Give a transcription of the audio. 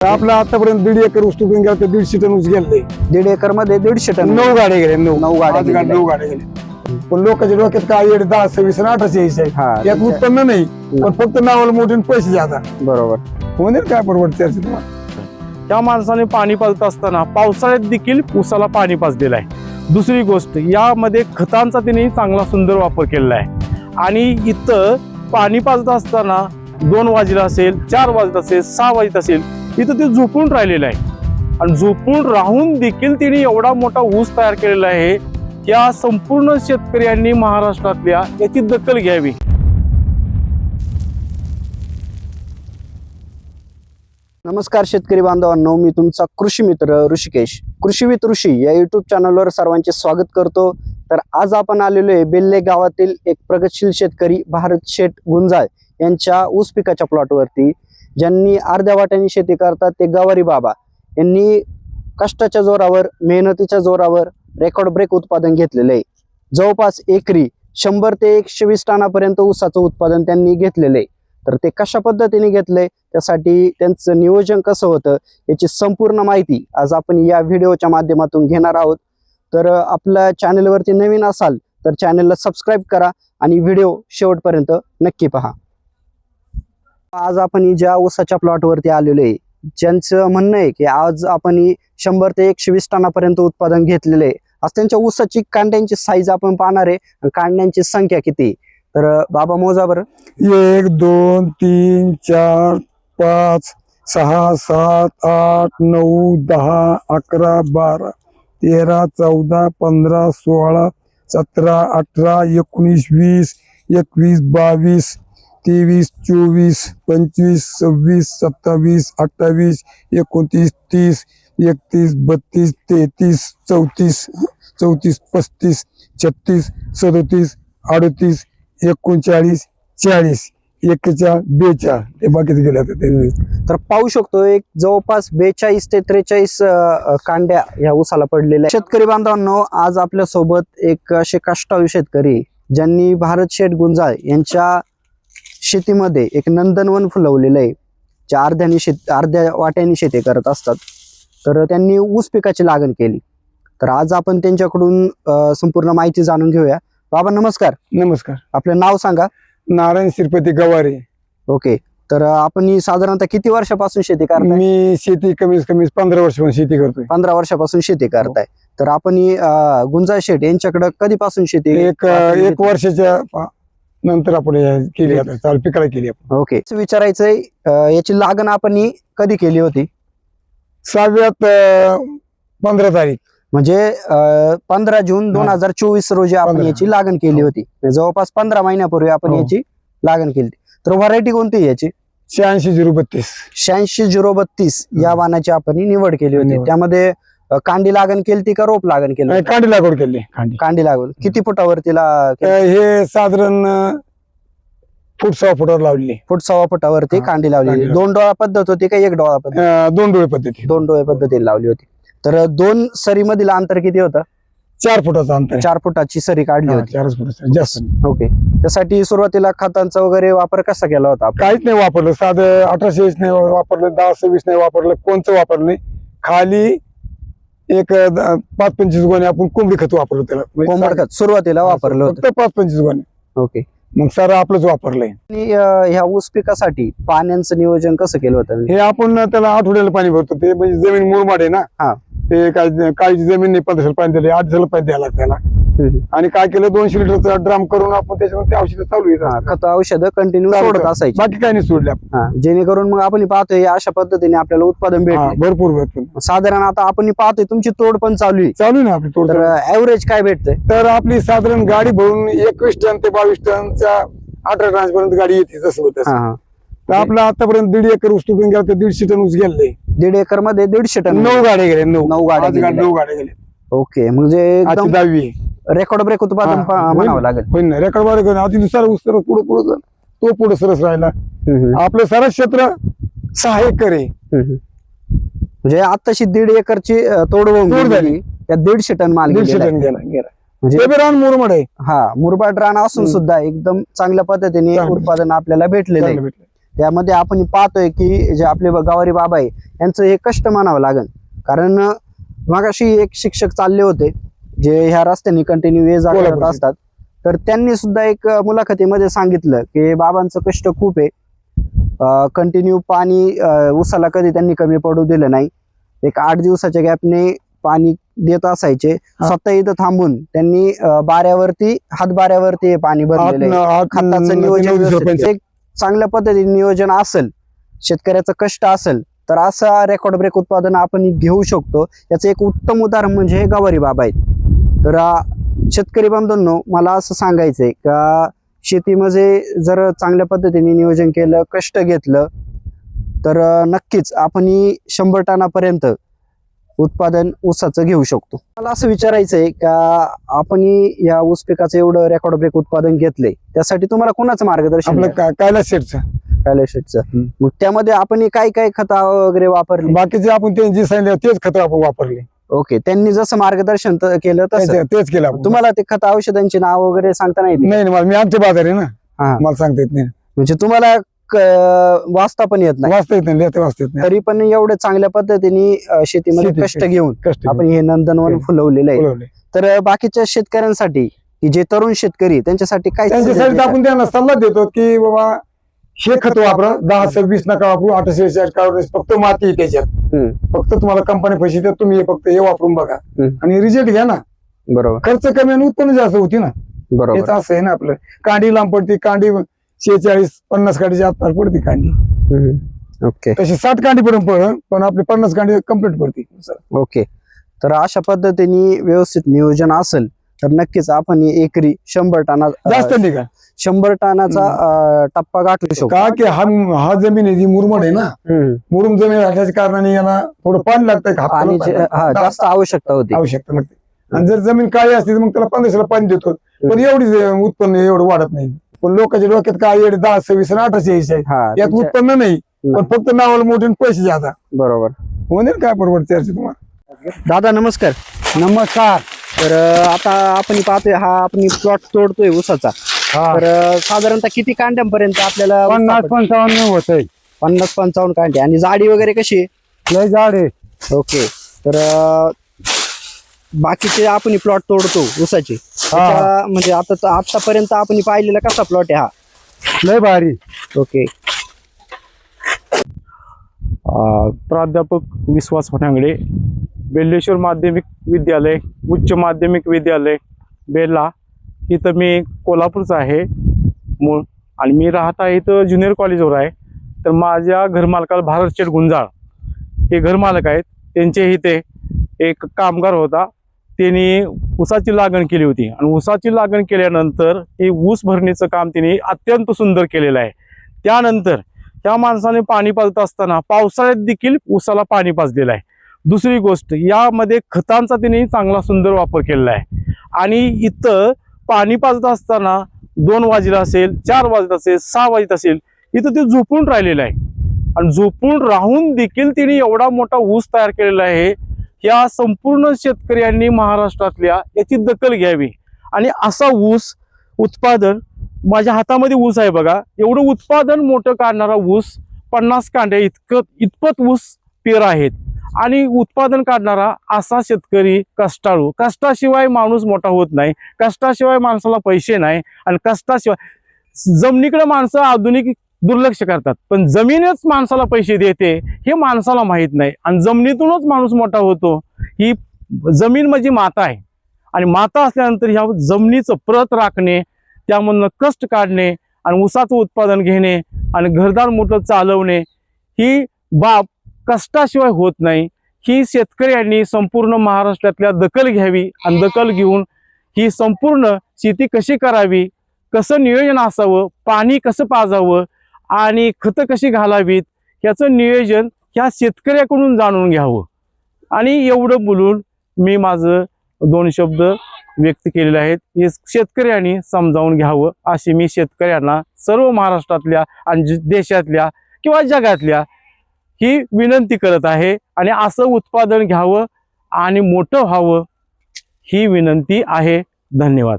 आपला आतापर्यंत दीड एकर ऊस तुटून गेला तर दीडशे टन ऊस गेले. दीड एकरमध्ये दीडशे टन. नऊ गाड्या गेले नऊ. नऊ गाड्या गेल्या. नऊ गाड्या गेले. पण लोकांच्या डोक्यात काय येडे दहा सव्वीस आणि अठराशे यायचे हा, आहे यात उत्पन्न नाही पण फक्त नावाला मोठे आणि पैसे जाता बरोबर. होणार काय परवडत त्याचं तुम्हाला. त्या माणसाने पाणी पाजत असताना पावसाळ्यात देखील ऊसाला पाणी पाजलेलं आहे दुसरी गोष्ट यामध्ये खतांचा त्यांनी चांगला सुंदर वापर केलेला आहे. आणि इथं पाणी पाजत असताना दोन वाजता असेल चार वाजत असेल सहा वाजत असेल इथं ते झोपून राहिलेलं आहे. आणि झोपून राहून देखील तिने एवढा मोठा ऊस तयार केलेला आहे या संपूर्ण शेतकऱ्यांनी महाराष्ट्रातल्या याची दखल घ्यावी. नमस्कार शेतकरी बांधवांनो मी तुमचा कृषी मित्र ऋषिकेश. कृषीवित ऋषी या युट्यूब चॅनलवर सर्वांचे स्वागत करतो. तर आज आपण आलेलो आहे बेल्ले गावातील एक प्रगतशील शेतकरी भारत शेठ गुंजाळ यांच्या ऊस पिकाच्या प्लॉटवरती ज्यांनी अर्ध्या वाट्याने शेती करतात ते गवारी बाबा. यांनी कष्टाच्या जोरावर मेहनतीच्या जोरावर रेकॉर्ड ब्रेक उत्पादन घेतलेलं आहे. जवळपास एकरी शंभर ते एकशे वीस टनापर्यंत ऊसाचं उत्पादन त्यांनी घेतलेलं आहे. तर ते कशा पद्धतीने घेतलंय त्यासाठी त्यांचं नियोजन कसं होतं? याची संपूर्ण माहिती आज आपण या व्हिडिओच्या माध्यमातून घेणार आहोत. तर आपल्या चॅनलवरती नवीन असाल तर चॅनलला सबस्क्राईब करा आणि व्हिडिओ शेवटपर्यंत नक्की पहा. आज आपण ज्या ऊसाच्या प्लॉटवरती आलेलो आहे ज्यांचं म्हणणं आहे की आज आपण शंभर ते एकशे वीस टनापर्यंत उत्पादन घेतलेलं आहे आज त्यांच्या ऊसाची कांड्यांची साईज आपण पाहणार आहे आणि कांड्यांची संख्या किती तर बाबा मोजा बरं. एक दोन तीन चार पाच सहा सात आठ नऊ दहा अकरा बारा तेरा चौदा पंधरा सोळा सतरा अठरा एकोणीस वीस एकवीस बावीस तेवीस चोवीस पंचवीस सव्वीस सत्तावीस अठ्ठावीस एकोणतीस तीस एकतीस बत्तीस तेहतीस चौतीस चौतीस पस्तीस छत्तीस सदोतीस अडतीस एकोणचाळीस चाळीस एक्केचाळ बेचाळ हे बाकीचे गेले आता त्यांनी तर पाहू शकतो एक जवळपास बेचाळीस ते त्रेचाळीस कांड्या या ऊसाला पडलेल्या आहेत. शेतकरी बांधवांनो आज आपल्यासोबत एक असे कष्टाळू शेतकरी ज्यांनी भारत शेठ गुंजाळ यांच्या शेतीमध्ये एक नंदनवन फुलवलेलं आहे. जे अर्ध्यानी शेत अर्ध्या वाट्याने शेती करत असतात. तर त्यांनी ऊस पिकाची लागण केली. तर आज आपण त्यांच्याकडून संपूर्ण माहिती जाणून घेऊया. बाबा नमस्कार. नमस्कार. आपलं नाव सांगा. नारायण श्रीपती गवारे. ओके. तर आपण ही साधारणतः किती वर्षापासून शेती करताय? मी शेती कमीत कमी पंधरा वर्षापासून शेती करतोय. पंधरा वर्षापासून शेती करताय. तर आपण ही गुंजा शेठ यांच्याकडे कधीपासून शेती एक एक वर्षाच्या नंतर आपण हे केली आता चालू पिकाला केली आपण. ओके. असं विचारायचंय अं, याची लागण आपण ही कधी केली होती? सहाव्यात पंधरा तारीख. म्हणजे पंधरा जून दोन हजार चोवीस रोजी आपण पंधरा. याची लागण केली हो. होती. म्हणजे जवळपास पंधरा महिन्यापूर्वी आपण हो. याची लागण केली तर व्हरायटी कोणती आहे याची? शहाऐंशी झिरो बत्तीस. शहाऐंशी झिरो बत्तीस या हम्म. वाणाची आपण ही निवड केली होती. निवड. त्यामध्ये अं, कांडी लागण केली का रोप लागण केली? कांडी लागवड केली. कांडी. कांडी लागवड. किती फुटावरती ला तर हे साधारण अं, फूट सहा फुटावर लावलेली फूट सव्वा फुटावरती हा, कांडी लावलेली कांडी दोन डोळा पद्धत होती का एक डोळा पद्धत? दोन डोळे पद्धती. दोन डोळे पद्धतीने लावली होती. तर दोन सरी मधील अंतर किती होतं? चार फुटाचं अंतर आहे. चार फुटाची सरी काढली हा, होती. चारच फुटाचं जास्त नाही. ओके. त्यासाठी सुरुवातीला खतांचा वगैरे वापर कसा केला होता आपण? काहीच नाही वापरलं. साधं अठराशे नाही वापरलं दहा सव्वीस नाही वापरलं कोणचं वापरलं नाही. खाली एक द- पाच पंचवीस गोणे आपण कोंबडी खत वापरलं त्याला. म्हणजे कोंबड खत सुरुवातीला वापरलं होतं. फक्त पाच पंचवीस गोणे ओके. मग सारं आपलंच वापरलंय. आणि अं, ह्या ऊस पिकासाठी पाण्याचं नियोजन कसं केलं होतं? हे आपण त्याला आठवड्याला पाणी भरतो. ते म्हणजे जमीन मुरमाड आहे ना. हा. ते काय काळीची जमीन नाही पंधरा पाणी दिले आठ दिवसाला पाणी द्यायला लागतं त्याला. आणि काय केलं? दोनशे लिटरचा ड्राम करून आपण त्याच्यामध्ये औषधं चालू येतात खत औषधं कंटिन्यू सोडत. असायची. बाकी काही नाही सोडले आपण. जेणेकरून मग आपण पाहतोय अशा पद्धतीने आपल्याला उत्पादन भेटले. भरपूर भरपूर साधारण आता आपण पाहतोय तुमची तोड पण चालू आहे. चालू ना आपली तोड तर ऍव्हरेज काय भेटतंय? तर आपली साधारण गाडी भरून एकवीस टन ते बावीस टनच्या अठरा टन पर्यंत गाडी येते जसं होतं. तर आपला आतापर्यंत दीड एकर ऊस तुटून गेला तर दीडशे टन ऊस गेले दीड एकरमध्ये दीडशे टन. नऊ गाड्या गेले नऊ. नऊ गाड्या. नऊ गाड्या गेले. ओके म्हणजे दहावी. रेकॉर्ड ब्रेक उत्पादन पा- म्हणावं. लागेल होईल ना रेकॉर्ड बार करून आधी दुसरा ऊस सरस पुढे पुढे तो पुढे सरस राहिला हम्म. आपलं सरस क्षेत्र सहा एकर आहे हम्म. म्हणजे आताशी दीड एकरची अं, तोड होऊन तोड झाली. गेली त्यात दीडशे टन माल दीडशे गेलेला आहे. टन गेला गेला म्हणजे ते बी रान मुरमड आहे हा मुरबाड रान असून हम्म. सुद्धा एकदम चांगल्या पद्धतीने चांगलं. उत्पादन आपल्याला भेटलेलं आहे चांगलं भेटलं. त्यामध्ये आपण पाहतोय की जे आपले ब- गावारी बाबा आहे यांचं हे कष्ट मानावं लागेल कारण अं, मागाशी एक शिक्षक चालले होते जे ह्या रस्त्याने कंटिन्यू ये जा करत. असतात तर त्यांनी सुद्धा एक मुलाखतीमध्ये सांगितलं की बाबांचं कष्ट खूप आहे. कंटिन्यू पाणी उसाला कधी त्यांनी कमी पडू दिलं नाही. एक आठ दिवसाच्या गॅपने पाणी देत असायचे. स्वतः इथं थांबून त्यांनी बाऱ्यावरती हातबाऱ्यावरती पाणी भरलेलं आठ- खताचं नियोजन. एक चांगल्या पद्धतीने नियोजन असेल शेतकऱ्याचं कष्ट असेल तर असा रेकॉर्ड ब्रेक उत्पादन आपण घेऊ शकतो. याचं एक उत्तम उदाहरण म्हणजे हे गवारी बाबा आहेत. तर शेतकरी बंधूंनो मला असं सांगायचंय का शेतीमध्ये जर चांगल्या पद्धतीने नियोजन केलं कष्ट घेतलं तर नक्कीच आपण ही शंभर टनापर्यंत उत्पादन ऊसाचं घेऊ शकतो. मला असं विचारायचं आहे का आपण या ऊस पिकाचं एवढं रेकॉर्ड ब्रेक उत्पादन घेतलंय त्यासाठी तुम्हाला कोणाचं मार्गदर्शन आपलं मिळालं? का- कैलास शेठचं कैलास शेठचं मग त्यामध्ये आपण काय काय खता वगैरे वापरली? बाकीचे आपण ते जे सांगितलं तेच खत आपण वापरले. ओके त्यांनी जसं मार्गदर्शन त- केलं तसं तेच तेच केलं आपण तुम्हाला ते खत औषधांची नाव वगैरे सांगता नाही येत? नाही नाही, मला मी आमचे बाजार आहे ना हा. मला सांगता येत नाही म्हणजे तुम्हाला क- वाचता पण येत नाही वाचता येत नाही लिहिता वाचता येत नाही तरी पण एवढं चांगल्या पद्धतीने अं, शेतीमध्ये शेती- कष्ट घेऊन कष्ट आपण हे नंदनवन. फुलवलेलं आहे बोलवले. तर अं, बाकीच्या शेतकऱ्यांसाठी की जे तरुण शेतकरी आहे, त्यांच्यासाठी काय त्यांच्यासाठी आपण त्यांना सल्ला देतो की बाबा हे खत वापरा दहा सव्वीस नका वापरू काढून फक्त माती आहे त्याच्यात. फक्त तुम्हाला कंपनी पैसे देतात तुम्ही फक्त हे वापरून बघा. आणि रिझल्ट घ्या ना? बरोबर. खर्च कमी आणि उत्पन्न जास्त होती ना. बरोबर. हेच असं आहे ना आपलं. कांडी लांब पडते कांडी शेहेचाळीस पन्नास कांडीच्या आत पडते कांडी. ओके तशी साठ कांडी पर्यंत पड पण आपली पन्नास कांडी कंप्लीट पडते. ओके तर अशा पद्धतीने व्यवस्थित नियोजन असेल तर नक्कीच आपण एकरी शंभर टना जास्त अं, निघा शंभर टनाचा टप्पा गाठू शकतो का की हा हा जमीन आहे जी मुरमड आहे ना. मुरुम जमीन असल्याच्या कारणाने याला थोडं पाणी का? पाण्याची पाणी. हा लागतं. जास्त आवश्यकता होती. आवश्यकता लागते आणि जर जमीन काळी असते तर मग त्याला पंधराशेला पाणी देतो. पण एवढीच अं, उत्पन्न एवढं वाढत नाही. पण लोकांच्या डोक्यात काय येडे दहा सव्वीस आणि अठराशे यात उत्पन्न नाही पण फक्त नावाला मोठे पैसे जातात. बरोबर. म्हणेल काय परवडते याची तुम्हाला? दादा नमस्कार. नमस्कार. तर आता आपण पाहतोय हा आपण प्लॉट तोडतोय ऊसाचा. तर साधारणतः किती कांड्यांपर्यंत आपल्याला पन्नास? पंचावन्न होत आहे पन्नास पंचावन्न कांडे. आणि जाडी वगैरे कशी आहे? लय झाड आहे. ओके. तर बाकीचे आपण प्लॉट तोडतो ऊसाचे. म्हणजे आता आतापर्यंत आपण पाहिलेला कसा प्लॉट आहे हा? लय भारी. ओके. अ, प्राध्यापक विश्वास फटांगडे बेल्लेश्वर माध्यमिक विद्यालय उच्च माध्यमिक विद्यालय बेल्ला इथं मी कोल्हापूरचं आहे. मूळ आणि मी राहत आहे इथं ज्युनियर कॉलेजवर आहे. तर माझ्या घरमालकाला भारत शेठ गुंजाळ हे घरमालक आहेत. त्यांचे इथे एक कामगार होता. त्यांनी ऊसाची लागण केली होती. आणि ऊसाची लागण केल्यानंतर हे ऊस भरणीचं काम त्यांनी अत्यंत सुंदर केलेलं आहे. त्यानंतर त्या माणसाने पाणी पाजत असताना पावसाळ्यात देखील ऊसाला पाणी पाजलेलं आहे. दुसरी गोष्ट यामध्ये खतांचा त्यांनी चांगला सुंदर वापर केलेला आहे. आणि इथं पाणी पाजत असताना दोन वाजले असेल चार वाजत असेल सहा वाजत असेल इथं ते झोपून राहिलेलं आहे. आणि झोपून राहून देखील तिने एवढा मोठा ऊस तयार केलेला आहे या संपूर्ण शेतकऱ्यांनी महाराष्ट्रातल्या याची दखल घ्यावी. आणि असा ऊस उत्पादन माझ्या हातामध्ये ऊस आहे बघा. एवढं उत्पादन मोठं काढणारा ऊस पन्नास कांड्या इतकं इतपत ऊस पेर आहेत. आणि उत्पादन काढणारा असा शेतकरी कष्टाळू. कष्टाशिवाय माणूस मोठा होत नाही. कष्टाशिवाय माणसाला पैसे नाही आणि कष्टाशिवाय जमिनीकडे माणसं आधुनिक दुर्लक्ष करतात. पण जमीनच माणसाला पैसे देते हे माणसाला माहीत नाही. आणि जमिनीतूनच माणूस मोठा होतो ही जमीन म्हणजे माता आहे. आणि माता असल्यानंतर ह्या जमिनीचं प्रत राखणे त्यामधनं कष्ट काढणे आणि ऊसाचं उत्पादन घेणे आणि घरदार मोठं चालवणे ही बाब कष्टाशिवाय होत नाही. ही शेतकऱ्यांनी संपूर्ण महाराष्ट्रातल्या दखल घ्यावी आणि दखल घेऊन ही संपूर्ण शेती कशी करावी कसं नियोजन असावं पाणी कसं पाजावं आणि खतं कशी घालावीत याचं नियोजन ह्या शेतकऱ्याकडून जाणून घ्यावं. आणि एवढं बोलून मी माझं दोन शब्द व्यक्त केलेले आहेत. हे शेतकऱ्यांनी समजावून घ्यावं अशी मी शेतकऱ्यांना सर्व महाराष्ट्रातल्या आणि ज- देशातल्या किंवा जगातल्या ही विनंती करत आहे आणि असं उत्पादन घ्यावं आणि मोठं व्हावं ही विनंती आहे. धन्यवाद.